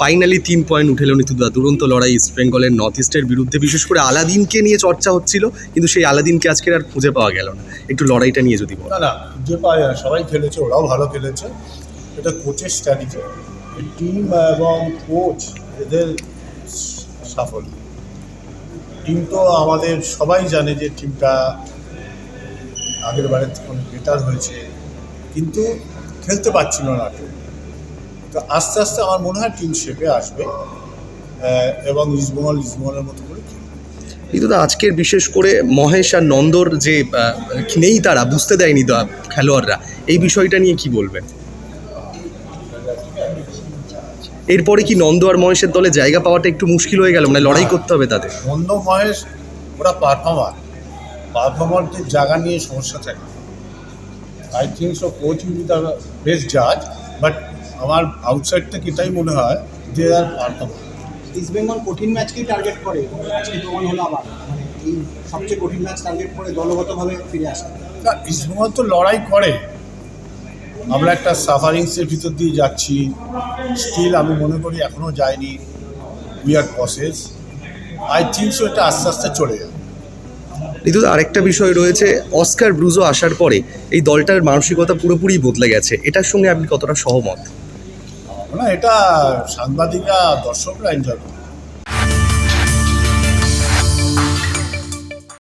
Finally তিন point উঠেল নিতুদা। দুরন্ত লড়াই ইস্ট বেঙ্গলের নর্থ ইস্টের বিরুদ্ধে। বিশেষ করে আলাদিনকে নিয়ে চর্চা হচ্ছিল, কিন্তু সেই আলাদিনকে আজকের আর খুঁজে পাওয়া গেল না। একটু লড়াইটা নিয়ে যদি বল না খুঁজে যায় না। সবাই খেলেছে, ওরাও ভালো খেলেছে। এটা কোচের স্ট্র্যাটেজি টিম এবং কোচ এদের সাফল্য। টিম তো আমাদের সবাই জানে যে টিমটা আগের বারের থেকে বেটার হয়েছে। কিন্তু খেলতে পারছিল না কেউ। তো আস্তে আস্তে আমার মনে হয় টিম শেপে আসবে। এবং ইস্টবেঙ্গল ইস্টবেঙ্গলের মতো করে কিন্তু আজকের বিশেষ করে মহেশ আর নন্দর যে নেই তারা বুঝতে দেয়নি দা খেলোয়াড়রা। এই বিষয়টা নিয়ে কি বলবেন? এরপরে কি নন্দ আর মহেশের দলে জায়গা পাওয়াটা একটু মুশকিল হয়ে গেল? মানে লড়াই করতে হবে তাদের। মন্দ মহেশ ওরা পারফর্মার পারফর্মারদের জায়গা নিয়ে সমস্যা থাকে। I think so coach will the best জাজ বাট আমার আউটসাইড থেকে এটাই মনে হয় যে আর পারফর্মার ইস্ট বেঙ্গল কঠিন ম্যাচকেই টার্গেট করে? আজকে প্রমাণ হলো আবার। মানে এই সবচেয়ে কঠিন ম্যাচ টার্গেট করে দলগতভাবে ফিরে আসা। না ইস্টবেঙ্গল তো লড়াই করে। আমরা একটা সাফারিংসের ভিতর দিয়ে যাচ্ছি। স্টিল আমি মনে করি এখনও যায়নি। We are process I think so এটা আস্তে আস্তে চলে যাবে। কিন্তু আরেকটা বিষয় রয়েছে। অস্কার ব্রুজো আসার পরে এই দলটার মানসিকতা পুরোপুরি বদলে গেছে। এটার সঙ্গে আপনি কতটা সহমত? না এটা সাংবাদিকরা দর্শকরা এনজয় করে